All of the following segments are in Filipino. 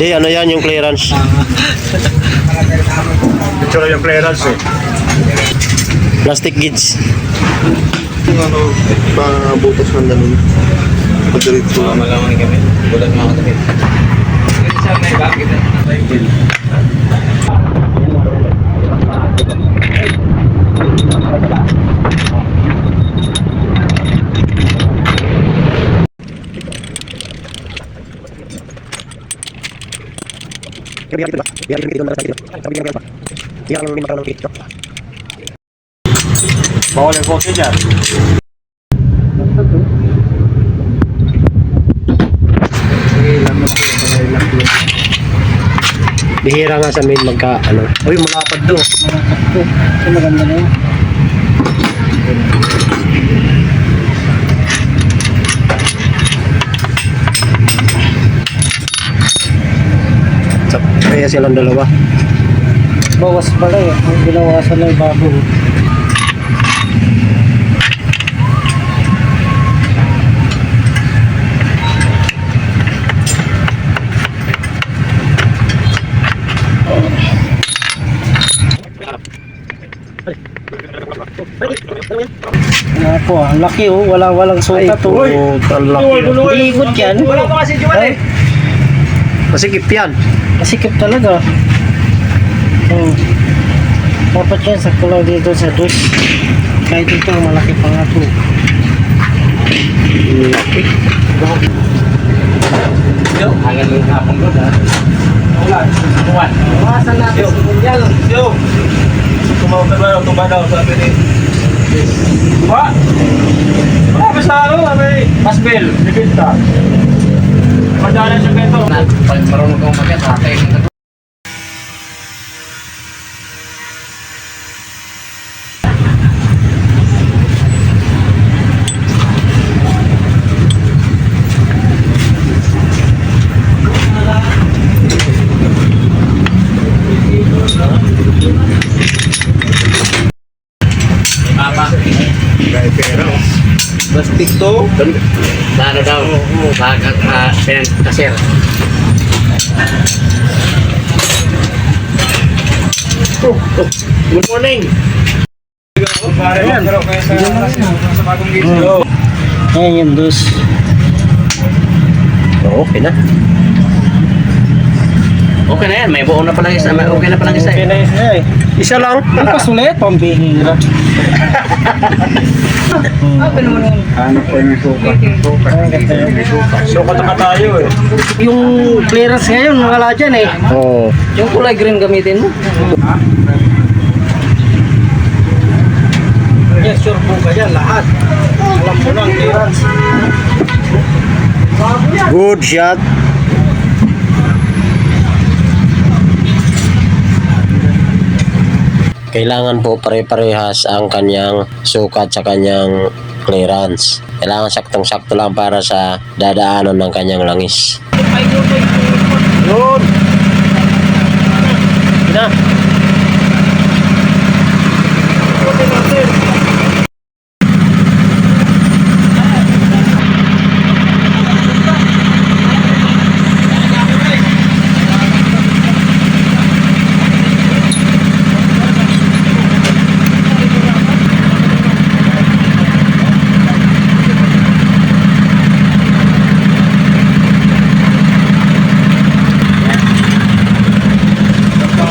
Hindi, ano yan yung clearance. Ito lang yung clearance eh. Plastic gauge. Yung ano, pabutas ng ganun. Pagdiretso. Malaman kami. Bulat mga katabi. Sa may bakit na Bawal yung kotse dyan. Bihira nga sa main magka, ano. Uy, malapad do. maganda na yun. Sa, kaya silang dalawa. Bawas pala eh. Ang ginawasan na yung bago. Po, ang laki oh. Wala, walang sukat oh. Oh, talak. Iikot yan. Wala pa kasi Juan eh. Masikip yan. Masikip talaga. Hmm. Dapat yan, sakto lang dito sa dus. Kahit ito, malaki pa nga to. Laki. Yo, hanggang yung hapon ko na. Wala, tuwan. Iwasan natin sa mundial. Yo! Tumawag ka ba? Tumawag daw sabi ni... Wala ba sa ano? Sabi, Masbel, Libinta. Madala siya ganito. Pag marunong kang umakyat, mo na Papa, Plastic to. ano daw? Bagat ka, Good morning. Pare, yan. Pero kaya sa, sa bagong gate. Yo! Ayan yung. Oh, okay na. Okay na yan, may buo na palang isa, okay na palang isa. Okay na eh. yun eh. Isa lang. Ang pasulit, pambihira. Ano po yung sukat? Sukat. Sukat na tayo eh. Yung clearance ngayon, wala dyan eh. Oh. Yung kulay green gamitin mo. Yes, sure po ka dyan, lahat. Alam mo na ang clearance. Good shot. Kailangan po pare-parehas ang kanyang sukat sa kanyang clearance. Kailangan saktong-sakto lang para sa dadaanan ng kanyang langis. Yun! Na!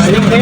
Ayun kayo,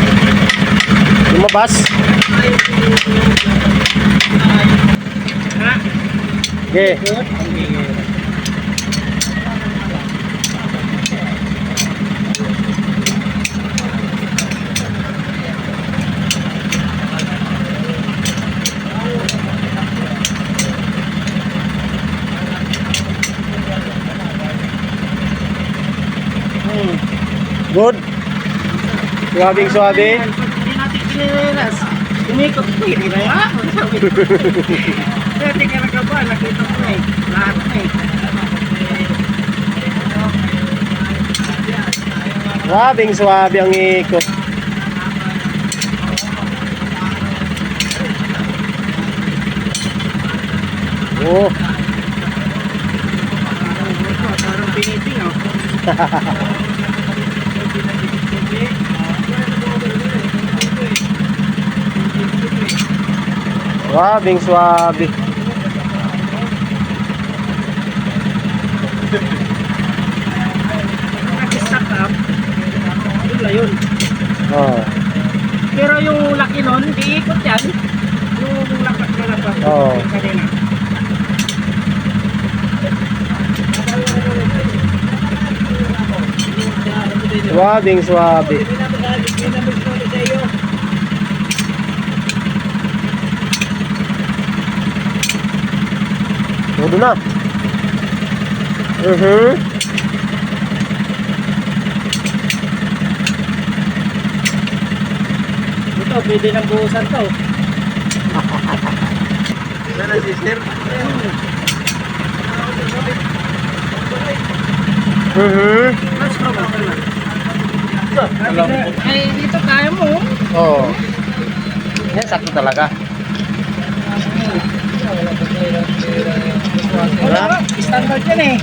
Lumabas. Okay. Good. Suwabing suwabe. Pilipinas. Umikot ko, hindi na nga ako. Sabi ko. Ka na ba? Nakita ko eh. Lahat na eh. Swabing swabe ang ikot. Oh, Parang piniting oh. swabing swabe. Nag-stack up. Yun na yun. Oh, Pero yung laki nun, iikot yan. Yung lakas na labas. Oo. Yung kanina. swabing swabe. Todo na. Mhm. Ito, pwede nang buhusan to. Sana. Mhm. Normal ka na. Ay, dito kaya mo. Oh. Yan sakto talaga. Wala, standard yan eh.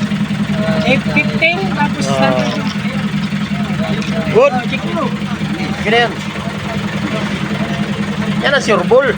F15, tapos Oo. standard Good. Ganyan. Yan ang sure ball.